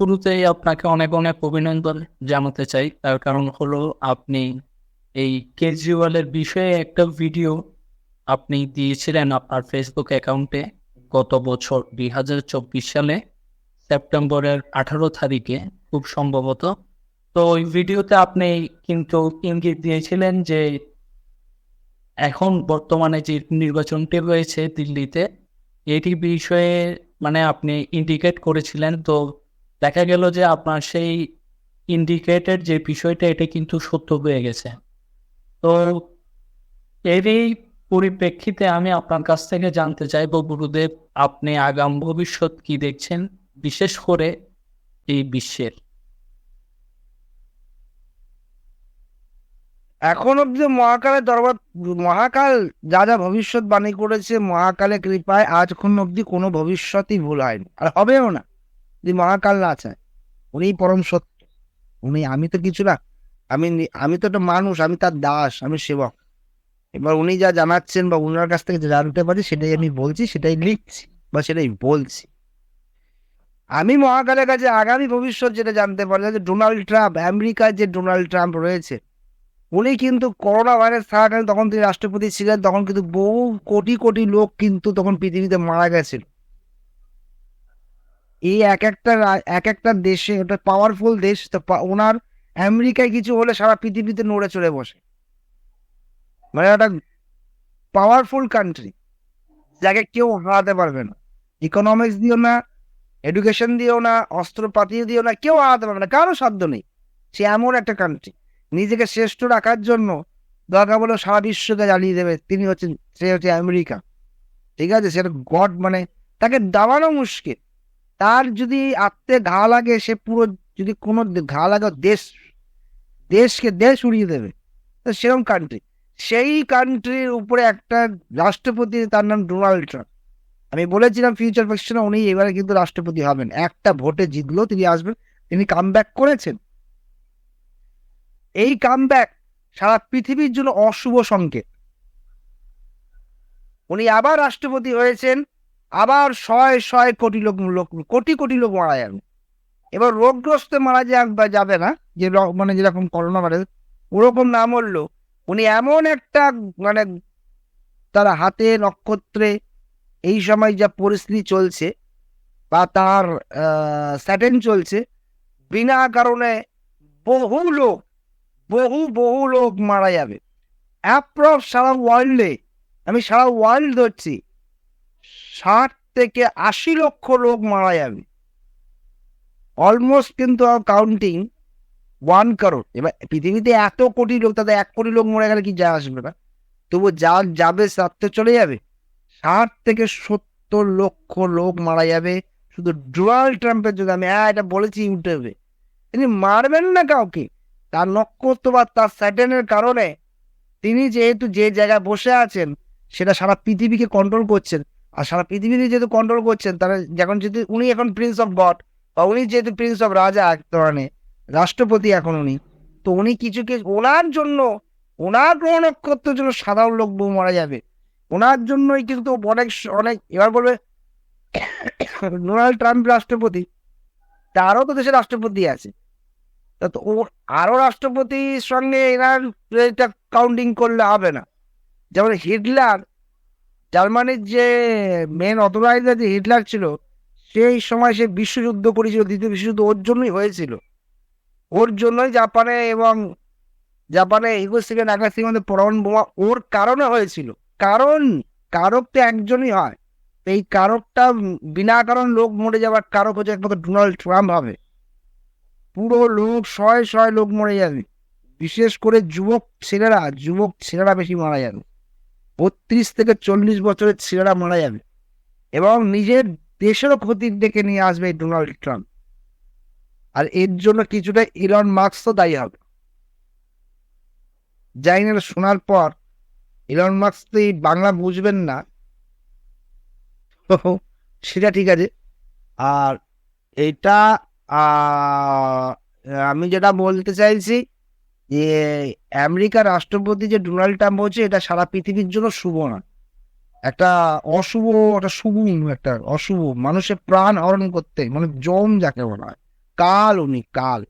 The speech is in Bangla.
শুরুতেই আপনাকে অনেক অনেক অভিনন্দন জানাতে চাই। তার কারণ হলো আপনি এই কেজরিওয়ালের বিষয়ে একটা ভিডিও আপনি দিয়েছিলেন আপনার ফেসবুক অ্যাকাউন্টে গত বছর দুই হাজার চব্বিশ সালে, সেপ্টেম্বরের আঠারো তারিখে, খুব সম্ভবত। তো ওই ভিডিওতে আপনি কিন্তু ইঙ্গিত দিয়েছিলেন যে এখন বর্তমানে যে নির্বাচনটি রয়েছে দিল্লিতে, এটি বিষয়ে মানে আপনি ইন্ডিকেট করেছিলেন। তো দেখা গেল যে আপনার সেই ইন্ডিকেটেড যে বিষয়টা, এটা কিন্তু সত্য হয়ে গেছে। তো এরই পরিপ্রেক্ষিতে আমি আপনার কাছ থেকে জানতে চাইব, গুরুদেব, আপনি আগাম ভবিষ্যৎ কি দেখছেন? বিশেষ করে এই বিশ্বের। এখন অব্দি মহাকালের দরবার, মহাকাল যা যা ভবিষ্যৎবাণী করেছে, মহাকালের কৃপায় আজ এখন অব্দি কোনো ভবিষ্যৎই ভুল হয়নি। আর হবেও না। মহাকাল না চায় উনি পরম সত্য। উনি, আমি তো কিছু না। আমি আমি তো একটা মানুষ, আমি তার দাস, আমি সেবক। এবার উনি যা জানাচ্ছেন বা উনার কাছ থেকে যা জানতে পারি সেটাই আমি বলছি, সেটাই লিখছি বা সেটাই বলছি। আমি মহাকালের কাছে আগামী ভবিষ্যৎ যেটা জানতে পারি যে ডোনাল্ড ট্রাম্প আমেরিকার যে ডোনাল্ড ট্রাম্প রয়েছে, উনি কিন্তু করোনা ভাইরাস থাকাকালীন তখন তিনি রাষ্ট্রপতি ছিলেন, তখন কিন্তু বহু কোটি কোটি লোক কিন্তু তখন পৃথিবীতে মারা গেছিল। এই এক একটা এক একটা দেশে ওটা পাওয়ারফুল দেশ, তো ওনার আমেরিকায় কিছু হলে সারা পৃথিবীতে নড়ে চড়ে বসে। মানে একটা পাওয়ারফুল কান্ট্রি যাকে কেউ হারাতে পারবে না। ইকোনমিক্স দিও না এডুকেশন দিও না, অস্ত্রপাতি দিও না, কেউ হারাতে পারবে না, কারও সাধ্য নেই। সে এমন একটা কান্ট্রি নিজেকে শ্রেষ্ঠ রাখার জন্য দরকার বলে সারা বিশ্বকে জ্বালিয়ে দেবে, তিনি হচ্ছেন, সে হচ্ছে আমেরিকা। ঠিক আছে? সেটা গড মানে তাকে দাবানো মুশকিল। তার যদি আত্মে ঘা লাগে, সে পুরো যদি কোনো ঘা লাগে দেশ, দেশকে দেশ উড়িয়ে দেবে সেরকম কান্ট্রি সেই কান্ট্রির উপরে একটা রাষ্ট্রপতি, তার নাম ডোনাল্ড ট্রাম্প আমি বলেছিলাম ফিউচার পজিশনে উনি এবারে কিন্তু রাষ্ট্রপতি হবেন। একটা ভোটে জিতলেও তিনি আসবেন। তিনি কাম করেছেন। এই কামব্যাক সারা পৃথিবীর জন্য অশুভ সংকেত। উনি আবার রাষ্ট্রপতি হয়েছেন। আবার শয় শয় কোটি লোক লোক, কোটি কোটি লোক মারা যাবে। এবার রোগগ্রস্ত মারা যাক বা যাবে না, যে মানে যেরকম করোনা ভাইরাস, ওরকম না মরলো উনি এমন একটা মানে তার হাতে নক্ষত্রে এই সময় যা পরিস্থিতি চলছে বা তার স্যাটেন চলছে, বিনা কারণে বহু লোক, বহু বহু লোক মারা যাবে। অ্যাপ্রক্স সারা ওয়ার্ল্ডে আমি সারা ওয়ার্ল্ড ধরছি ষাট থেকে আশি লক্ষ লোক মারা যাবে। অলমোস্ট কিন্তু কাউন্টিং ওয়ান করোড় এবার পৃথিবীতে এত কোটি লোক তাদের এক কোটি লোক মরে গেলে কি যা আসবে না? তবু যা যাবে তার তো চলে যাবে। ষাট থেকে সত্তর লক্ষ লোক মারা যাবে। শুধু ডোনাল্ড ট্রাম্পের জন্য আমি হ্যাঁ এটা বলেছি ইউটিউবে। তিনি মারবেন না কাউকে। তার নক্ষত্র বা তার স্যাটেনের কারণে তিনি যেহেতু যে জায়গায় বসে আছেন, সেটা সারা পৃথিবীকে কন্ট্রোল করছেন। আর সারা পৃথিবীকে যেহেতু কন্ট্রোল করছেন তারা যখন যেহেতু উনি এখন প্রিন্স অফ গড বা উনি যেহেতু প্রিন্স অফ রাজা এক ধরনের, রাষ্ট্রপতি এখন উনি, তো উনি কিছু কিছু ওনার জন্য, ওনার গ্রহ নক্ষত্রের জন্য সাধারণ লোক বউ মারা যাবে। ওনার জন্যই কিন্তু অনেক অনেক, এবার বলবে, ডোনাল্ড ট্রাম্প রাষ্ট্রপতি, তারও তো দেশের রাষ্ট্রপতি আছে। তা তো ও, আরও রাষ্ট্রপতির সঙ্গে এনার, এটা কাউন্টিং করলে হবে না। যেমন হিটলার জার্মানির যে মেন অথরাইজার যে হিটলার ছিল, সেই সময় সে বিশ্বযুদ্ধ করেছিল, দ্বিতীয় বিশ্বযুদ্ধ ওর জন্যই হয়েছিল। ওর জন্যই জাপানে এবং জাপানে হিগোসিকে নাগাসির মধ্যে পরমাণু বোমা ওর কারণে হয়েছিল। কারণ কারক তো একজনই হয়। এই কারকটা বিনা কারণ লোক মরে যাওয়ার কারক হচ্ছে একমাত্র ডোনাল্ড ট্রাম্প হবে। পুরো লোক, শয়ে শয়ে লোক মরে যাবে। বিশেষ করে যুবক ছেলেরা যুবক ছেলেরা বেশি মারা যাবে। বত্রিশ থেকে চল্লিশ বছরের ছেলেরা মারা যাবে। এবং নিজের দেশেরও ক্ষতির ডেকে নিয়ে আসবে এই ডোনাল্ড ট্রাম্প। আর এর জন্য কিছুটা ইলন মার্কস তো দায়ী হবে। জানি না শোনার পর ইলন মার্কস তো এই বাংলা বুঝবেন না। সেটা ঠিক আছে। আর এটা আমি যেটা বলতে চাইছি যে আমেরিকার রাষ্ট্রপতি যে ডোনাল্ড ট্রাম্প হচ্ছে এটা সারা পৃথিবীর জন্য শুভ না। একটা অশুভ, একটা শুভ একটা অশুভ। মানুষের প্রাণ হরণ করতে মানে জম যাকে বলা হয়। কাল উনি, কাল।